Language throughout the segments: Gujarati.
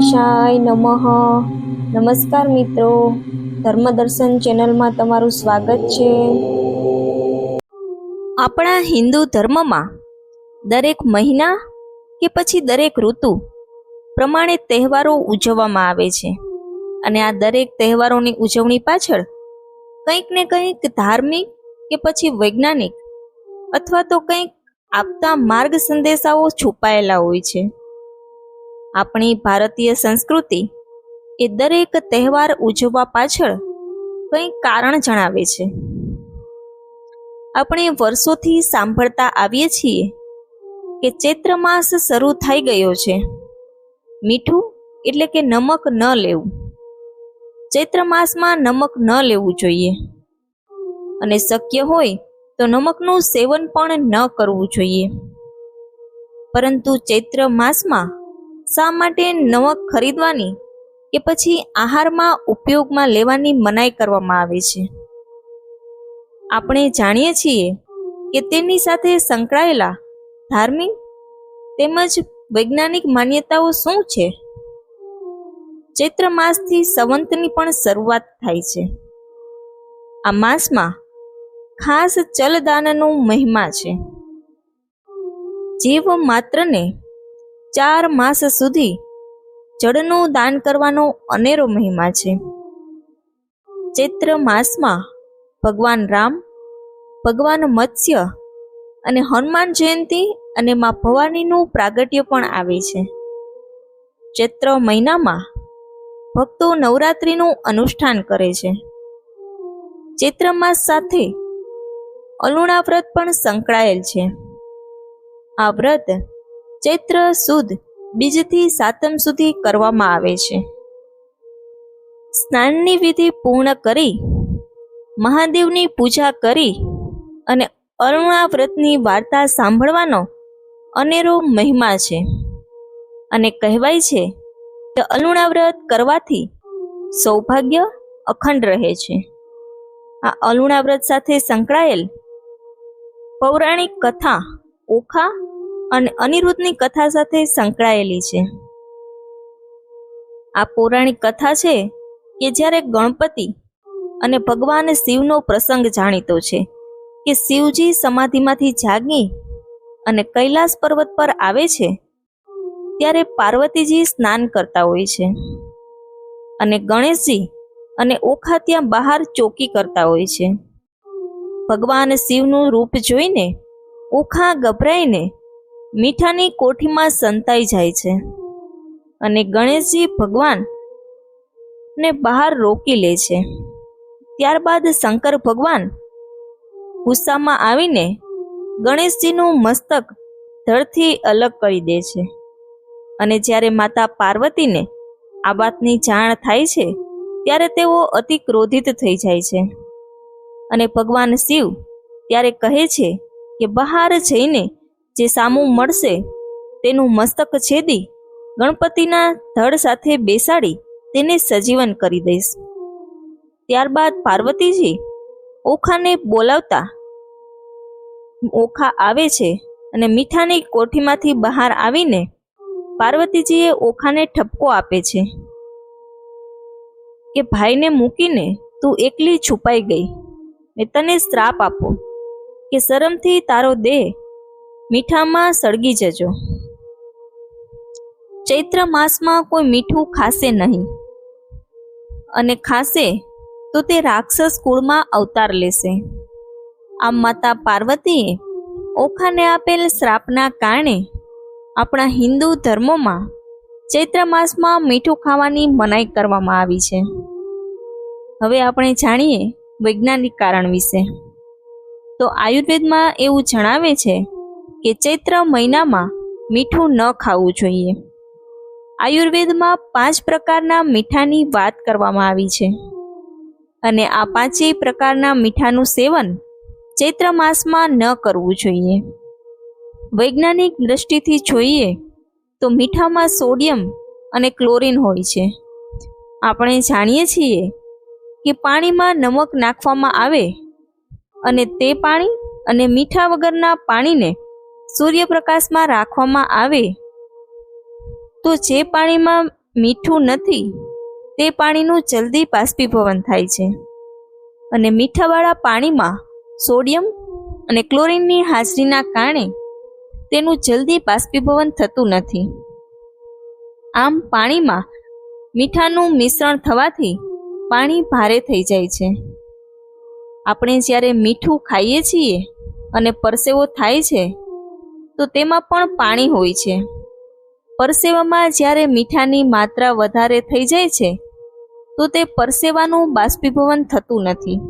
ગણેશાય નમઃ. નમસ્કાર મિત્રો. ધર્મદર્શન ચેનલમાં તમારું સ્વાગત છે. આપણા હિન્દુ ધર્મમાં દરેક મહિના કે પછી દરેક ઋતુ પ્રમાણે તહેવારો ઉજવવામાં આવે છે. અને આ દરેક તહેવારોની ઉજવણી પાછળ કંઈક ને કંઈક ધાર્મિક કે પછી વૈજ્ઞાનિક અથવા તો કંઈક આપતા માર્ગ સંદેશાઓ છુપાયેલા હોય છે. આપણી ભારતીય સંસ્કૃતિ એ દરેક તહેવાર ઉજવવા પાછળ કંઈ કારણ જણાવે છે. આપણે વર્ષોથી સાંભળતા આવીએ છીએ કે ચૈત્ર માસ શરૂ થઈ ગયો છે. મીઠું એટલે કે નમક ન લેવું. ચૈત્ર માસમાં નમક ન લેવું જોઈએ. અને શક્ય હોય તો નમકનું સેવન પણ ન કરવું જોઈએ. પરંતુ ચૈત્ર માસમાં શા માટે નમક ખરીદવાની? કે પછી આહારમાં ઉપયોગમાં લેવાની મનાઈ કરવામાં આવે છે? આપણે જાણીએ છીએ કે તેની સાથે સંકળાયેલા ધાર્મિક તેમજ વૈજ્ઞાનિક માન્યતાઓ શું છે? ચૈત્ર માસથી સંવંતની પણ શરૂઆત થાય છે. આ માસમાં ખાસ ચલદાનનો મહિમા છે. જીવ માત્રને ચાર માસ સુધી જળનું દાન કરવાનો અનેરો મહિમા છે. ચૈત્ર માસમાં ભગવાન રામ, ભગવાન મત્સ્ય અને હનુમાન જયંતી અને મા ભવાનીનું પ્રાગટ્ય પણ આવે છે. ચૈત્ર મહિનામાં ભક્તો નવરાત્રિનું અનુષ્ઠાન કરે છે. ચૈત્ર માસ સાથે અલુણા વ્રત પણ સંકળાયેલ છે. આ વ્રત ચૈત્ર સુદ બીજથી સાતમ સુધી કરવામાં આવે છે. સ્નાનની વિધિ પૂર્ણ કરી, મહાદેવની પૂજા કરી અને અરુણા વ્રતની વાર્તા સાંભળવાનો અનેરો મહિમા છે. અને કહેવાય છે કે અલુણા વ્રત કરવાથી સૌભાગ્ય અખંડ રહે છે. આ અલુણા વ્રત સાથે સંકળાયેલ પૌરાણિક કથા ઓખા અને અનિરુદ્ધની કથા સાથે સંકળાયેલી છે. આ પૌરાણિક કથા છે કે જ્યારે ગણપતિ અને ભગવાન શિવનો પ્રસંગ જાણીતો છે કે શિવજી સમાધિમાંથી જાગી અને કૈલાસ પર્વત પર આવે છે, ત્યારે પાર્વતીજી સ્નાન કરતા હોય છે. અને ગણેશજી અને ઓખા ત્યાં બહાર ચોકી કરતા હોય છે. ભગવાન શિવનું રૂપ જોઈને ઓખા ગભરાઈને મીઠાની કોઠીમાં સંતાઈ જાય છે અને ગણેશજી ભગવાન ને બહાર રોકી લે છે. ત્યારબાદ શંકર ભગવાન ગુસ્સામાં આવીને ગણેશજીનું મસ્તક ધરથી અલગ કરી દે છે અને જ્યારે માતા પાર્વતીને આ વાતની જાણ થાય છે, ત્યારે તેઓ અતિ ક્રોધિત થઈ જાય છે. અને ભગવાન શિવ ત્યારે કહે છે કે બહાર જઈને જે સામું મળશે, તેનું મસ્તક છેદી, ગણપતિના ધડ સાથે બેસાડી તેને સજીવન કરી દઈશ. ત્યારબાદ પાર્વતીજી ઓખાને બોલાવતા, ઓખા આવે છે અને મીઠાની કોઠીમાંથી બહાર આવીને પાર્વતીજીએ ઓખાને ઠપકો આપે છે કે, ભાઈને મૂકીને તું એકલી છુપાઈ ગઈ. મેં તને શ્રાપ આપો કે, શરમથી તારો દેહ મીઠામાં સળગી જજો. ચૈત્ર માસમાં કોઈ મીઠું ખાશે નહીં. અને ખાશે તો તે રાક્ષસ કુળમાં અવતાર લેશે. આમ માતા પાર્વતીએ ઓખાને આપેલ શ્રાપના કારણે આપણા હિન્દુ ધર્મોમાં ચૈત્ર માસમાં મીઠું ખાવાની મનાઈ કરવામાં આવી છે. હવે આપણે જાણીએ વૈજ્ઞાનિક કારણ વિશે. તો આયુર્વેદમાં એવું જણાવે છે કે ચૈત્ર મહિનામાં મીઠું ન ખાવું જોઈએ. આયુર્વેદમાં પાંચ પ્રકારના મીઠાની વાત કરવામાં આવી છે. અને આ પાંચેય પ્રકારના મીઠાનું સેવન ચૈત્ર માસમાં ન કરવું જોઈએ. વૈજ્ઞાનિક દ્રષ્ટિથી જોઈએ તો મીઠામાં સોડિયમ અને ક્લોરીન હોય છે. આપણે જાણીએ છીએ કે પાણીમાં નમક નાખવામાં આવે અને તે પાણી અને મીઠા વગરના પાણીને સૂર્યપ્રકાશમાં રાખવામાં આવે તો જે પાણીમાં મીઠું નથી, તે પાણીનું જલ્દી બાષ્પીભવન થાય છે. અને મીઠાવાળા પાણીમાં સોડિયમ અને ક્લોરીનની હાજરીના કારણે તેનું જલ્દી બાષ્પીભવન થતું નથી. આમ પાણીમાં મીઠાનું મિશ્રણ થવાથી પાણી ભારે થઈ જાય છે. આપણે જ્યારે મીઠું ખાઈએ છીએ અને પરસેવો થાય છે તો તેમાં પણ પાણી હોય છે. પરસેવામાં જ્યારે મીઠાની માત્રા વધારે થઈ જાય છે, તો તે પરસેવાનું બાષ્પીભવન થતું નથી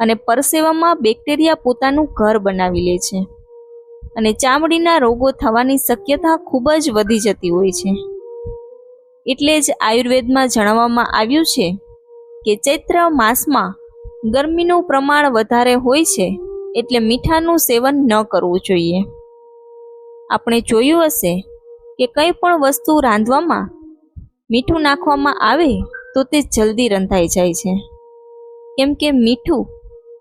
અને પરસેવામાં બેક્ટેરિયા પોતાનું ઘર બનાવી લે છે અને ચામડીના રોગો થવાની શક્યતા ખૂબ જ વધી જતી હોય છે. એટલે જ આયુર્વેદમાં જણાવવામાં આવ્યું છે કે ચૈત્ર માસમાં ગરમીનું પ્રમાણ વધારે હોય છે, એટલે મીઠાનું સેવન ન કરવું જોઈએ. આપણે જોયું હશે કે કંઈ પણ વસ્તુ રાંધવામાં મીઠું નાખવામાં આવે તો તે જલ્દી રંધાઈ જાય છે. કેમ કે મીઠું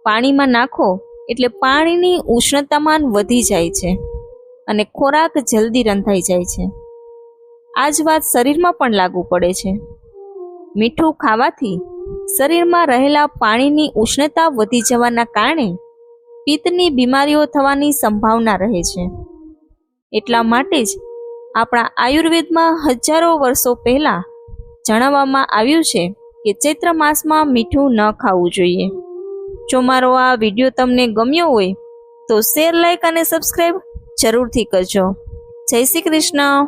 પાણીમાં નાખો એટલે પાણીની ઉષ્ણતામાન વધી જાય છે અને ખોરાક જલ્દી રંધાઈ જાય છે. આ જ વાત શરીરમાં પણ લાગુ પડે છે. મીઠું ખાવાથી શરીરમાં રહેલા પાણીની ઉષ્ણતા વધી જવાના કારણે પિત્તની બીમારીઓ થવાની સંભાવના રહે છે. એટલા માટે જ આપણા આયુર્વેદમાં હજારો વર્ષો પહેલાં જણાવવામાં આવ્યું છે કે ચૈત્ર માસમાં મીઠું ન ખાવું જોઈએ. જો મારો આ વીડિયો તમને ગમ્યો હોય, તો શેર લાઇક અને સબસ્ક્રાઈબ જરૂરથી કરજો. જય શ્રી કૃષ્ણ.